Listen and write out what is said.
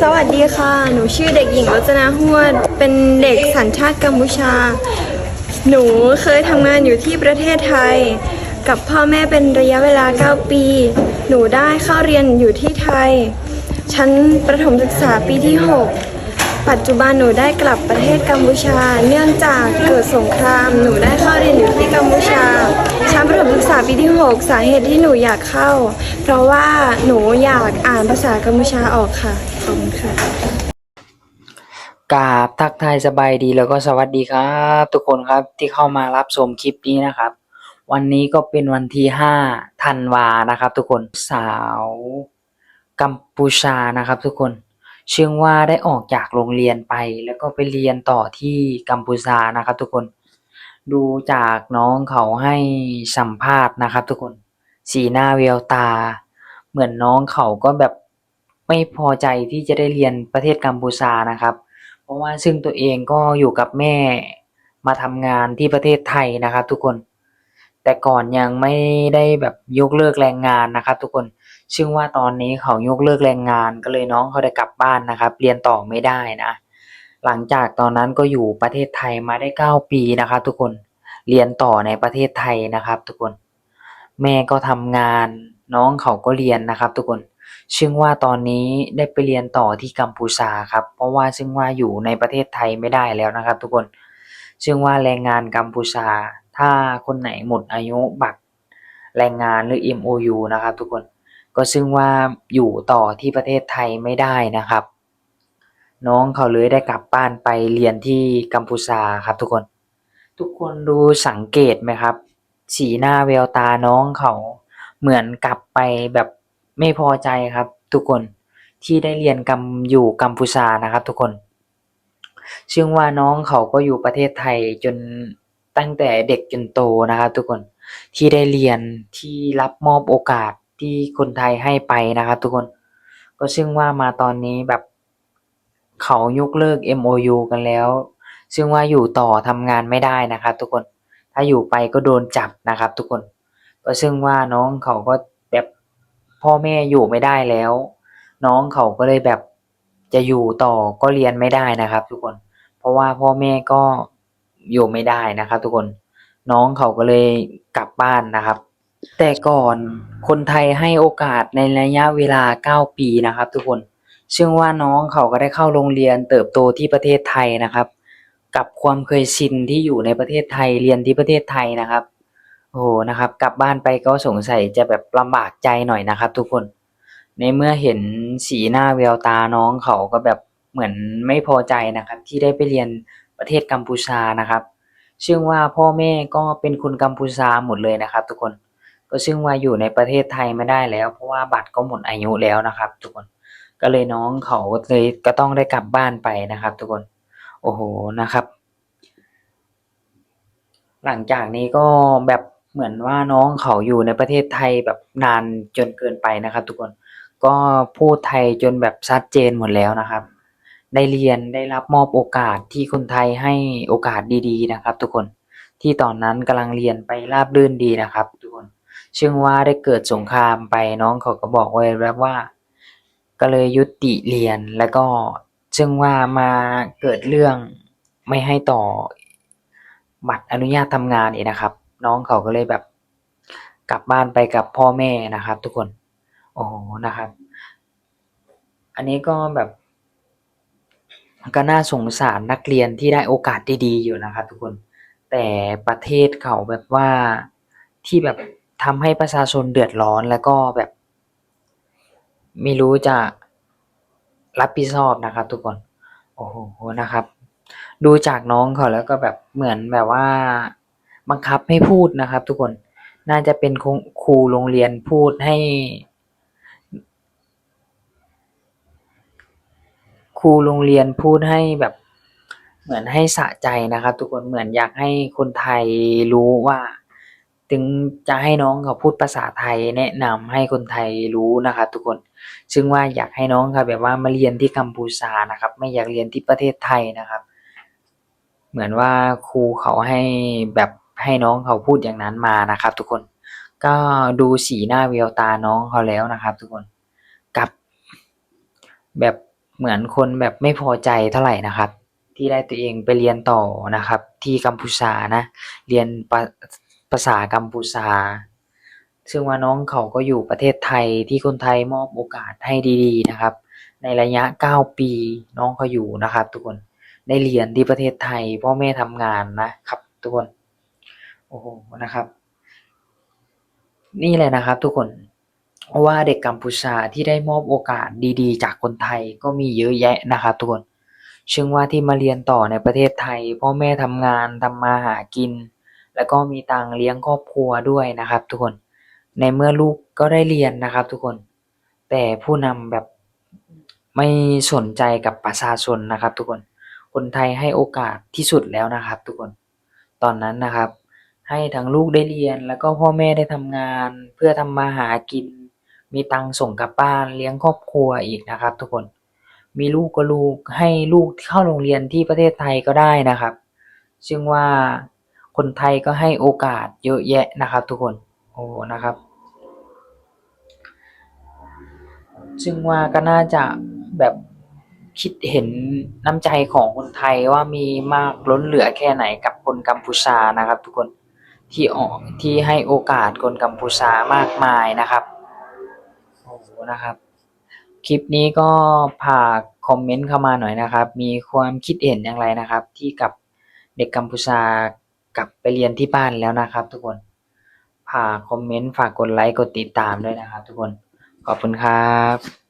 สวัสดีค่ะ หนูชื่อเด็กหญิงรจนาหวด เป็นเด็กสัญชาติกัมพูชา หนูเคยทำงานอยู่ที่ประเทศไทย กับพ่อแม่เป็นระยะเวลา 9 ปี หนูได้เข้าเรียนอยู่ที่ไทย ชั้นประถมศึกษาปีที่ 6 ปัจจุบันหนูได้กลับประเทศกัมพูชา เนื่องจากเกิดสงคราม หนูได้เข้าเรียนอยู่ที่กัมพูชา ชั้นประถมศึกษาปีที่ 6 สาเหตุที่หนูอยากเข้า เพราะว่าหนูอยากอ่านภาษากัมพูชาออกค่ะ ขอบคุณค่ะกราบทักทายสบายดีแล้วก็สวัสดีครับ ทุกคนครับที่เข้ามารับชมคลิปนี้นะครับ วันนี้ก็เป็นวันที่ห้าธันวานะครับ ทุกคนสาวกัมพูชานะครับ ทุกคน เชื่อว่าได้ออกจากโรงเรียนไป แล้วก็ไปเรียนต่อที่กัมพูชานะครับทุกคน ดูจากน้องเขาให้สัมภาษณ์นะครับทุกคน สีหน้าแววตา เหมือนน้องเขาก็แบบไม่พอใจที่จะได้เรียนประเทศกัมพูชานะครับ เพราะว่าซึ่งตัวเองก็อยู่กับแม่มาทำงานที่ประเทศไทยนะครับทุกคน แต่ก่อนยังไม่ได้แบบยกเลิกแรงงานนะครับทุกคน ซึ่งว่าตอนนี้เขายกเลิกแรงงานก็เลยน้องเขาได้กลับบ้านนะครับ เรียนต่อไม่ได้นะ หลังจากตอนนั้นก็อยู่ประเทศไทยมาได้เก้าปีนะครับ ทุกคนเรียนต่อในประเทศไทยนะครับ ทุกคน แม่ก็ทำงานน้องเขาก็เรียนนะครับ ทุกคนซึ่งว่าตอนนี้ได้ไปเรียนต่อที่กัมพูชาครับ เพราะว่าซึ่งว่าอยู่ในประเทศไทยไม่ได้แล้วนะครับ ทุกคนซึ่งว่าแรงงานกัมพูชา ถ้าคนไหนหมดอายุบัตรแรงงานหรือ MOU นะครับ ทุกคน ก็ซึ่งว่าอยู่ต่อที่ประเทศไทยไม่ได้นะครับ น้องเขาเลยได้กลับบ้านไปเรียนที่กัมพูชาครับทุกคน ทุกคนดูสังเกตไหมครับ สีหน้าแววตาน้องเขาเหมือนกลับไปแบบไม่พอใจครับ ทุกคนที่ได้เรียนกัมอยู่กัมพูชานะครับ ทุกคน ซึ่งว่าน้องเขาก็อยู่ประเทศไทยจนตั้งแต่เด็กจนโตนะครับ ทุกคนที่ได้เรียนที่รับมอบโอกาส ที่คนไทยให้ไปนะครับทุกคน ก็ซึ่งว่ามาตอนนี้แบบเขายกเลิก MOU กันแล้ว ซึ่งว่าอยู่ต่อทำงานไม่ได้นะครับทุกคน ถ้าอยู่ไปก็โดนจับนะครับทุกคน ก็ซึ่งว่าน้องเขาก็แบบพ่อแม่อยู่ไม่ได้แล้ว น้องเขาก็เลยแบบจะอยู่ต่อก็เรียนไม่ได้นะครับ ทุกคน เพราะว่าพ่อแม่ก็อยู่ไม่ได้นะครับ ทุกคน น้องเขาก็เลยกลับบ้านนะครับ แต่ก่อนคนไทยให้โอกาสในระยะเวลา 9 ปีนะครับ ทุกคนซึ่งว่าน้องเขาก็ได้เข้าโรงเรียนเติบโตที่ประเทศไทยนะครับ กับความเคยชินที่อยู่ในประเทศไทยเรียนที่ประเทศไทยนะครับโอ้โหนะครับ กลับบ้านไปก็สงสัยจะแบบลำบากใจหน่อยนะครับ ทุกคน ในเมื่อเห็นสีหน้าแววตาน้องเขาก็แบบเหมือนไม่พอใจนะครับ ที่ได้ไปเรียนประเทศกัมพูชานะครับซึ่งว่าพ่อแม่ก็เป็นคนกัมพูชาหมดเลยนะครับ ทุกคน ก็ซึ่งว่าอยู่ในประเทศไทยไม่ได้แล้ว เพราะว่าบัตรก็หมดอายุแล้วนะครับทุกคนก็เลยน้องเขาเลยก็ต้องได้กลับบ้านไปนะครับ ทุกคน โอ้โหนะครับ หลังจากนี้ก็แบบเหมือนว่าน้องเขาอยู่ในประเทศไทยแบบนานจนเกินไปนะครับ ทุกคนก็พูดไทยจนแบบชัดเจนหมดแล้วนะครับ ได้เรียนได้รับมอบโอกาสที่คนไทยให้โอกาสดีๆนะครับ ทุกคนที่ตอนนั้นกำลังเรียนไปราบรื่นดีนะครับ ทุกคนซึ่งว่าได้เกิดสงครามไปน้องเขาก็บอกไว้แล้วว่า ก็เลยยุติเรียนแล้วก็ซึ่งว่ามาเกิดเรื่องไม่ให้ต่อบัตรอนุญาตทำงานอีกนะครับ น้องเขาก็เลยแบบกลับบ้านไปกับพ่อแม่นะครับ ทุกคน โอ้โหนะครับ อันนี้ก็แบบก็น่าสงสารนักเรียนที่ได้โอกาสดีๆอยู่นะครับ ทุกคน แต่ประเทศเขาแบบว่าที่แบบ ทำให้ประชาชนเดือดร้อนแล้วก็แบบ ไม่รู้จะรับผิดชอบนะครับ ทุกคน โอ้โหนะครับ ดูจากน้องเขาแล้วก็แบบเหมือนแบบว่า บังคับให้พูดนะครับ ทุกคนน่าจะเป็นครูครูโรงเรียนพูดให้ครูโรงเรียนพูดให้แบบเหมือนให้สะใจนะครับ ทุกคนเหมือนอยากให้คนไทยรู้ว่า ถึงจะให้น้องเขาพูดภาษาไทยแนะนำให้คนไทยรู้นะครับทุกคน ซึ่งว่าอยากให้น้องเขาแบบว่ามาเรียนที่กัมพูชานะครับ ไม่อยากเรียนที่ประเทศไทยนะครับ เหมือนว่าครูเขาให้แบบให้น้องเขาพูดอย่างนั้นมานะครับ ทุกคน ก็ดูสีหน้าแววตาน้องเขาแล้วนะครับ ทุกคนกับแบบเหมือนคนแบบไม่พอใจเท่าไหร่นะครับ ที่ได้ตัวเองไปเรียนต่อนะครับ ที่กัมพูชานะ เรียน ภาษากัมพูชา ซึ่งว่าน้องเขาก็อยู่ประเทศไทยที่คนไทยมอบโอกาสให้ดีๆนะครับ ในระยะ 9 ปีน้องเขาอยู่นะครับ ทุกคนได้เรียนที่ประเทศไทยพ่อแม่ทำงานนะครับ ทุกคนโอ้โหนะครับ นี่แหละนะครับ ทุกคนเพราะว่าเด็กกัมพูชาที่ได้มอบโอกาสดีๆ จากคนไทยก็มีเยอะแยะนะครับ ทุกคนซึ่งว่าที่มาเรียนต่อในประเทศไทยพ่อแม่ทำงานทำมาหากิน แล้วก็มีตังเลี้ยงครอบครัวด้วยนะครับ ทุกคน ในเมื่อลูกก็ได้เรียนนะครับ ทุกคน แต่ผู้นำแบบไม่สนใจกับประชาชนนะครับ ทุกคน คนไทยให้โอกาสที่สุดแล้วนะครับ ทุกคน ตอนนั้นนะครับ ให้ทั้งลูกได้เรียนแล้วก็พ่อแม่ได้ทำงาน เพื่อทำมาหากิน มีตังส่งกลับบ้านเลี้ยงครอบครัวอีกนะครับ ทุกคน มีลูกก็ลูกให้ลูกเข้าโรงเรียนที่ประเทศไทยก็ได้นะครับ ซึ่งว่า คนไทยก็ให้โอกาสเยอะแยะนะครับ ทุกคนโอ้นะครับ ซึ่งว่าก็น่าจะแบบคิดเห็นน้ำใจของคนไทยว่ามีมากล้นเหลือแค่ไหนกับคนกัมพูชานะครับ ทุกคนที่ออกที่ให้โอกาสคนกัมพูชามากมายนะครับโอ้โหนะครับ คลิปนี้ก็ฝากคอมเมนต์เข้ามาหน่อยนะครับ มีความคิดเห็นอย่างไรนะครับ ที่กับเด็กกัมพูชา กลับไปเรียนที่บ้านแล้วนะครับทุกคนฝากคอมเมนต์ ฝากกดไลค์ กดติดตามด้วยนะครับทุกคน ขอบคุณครับ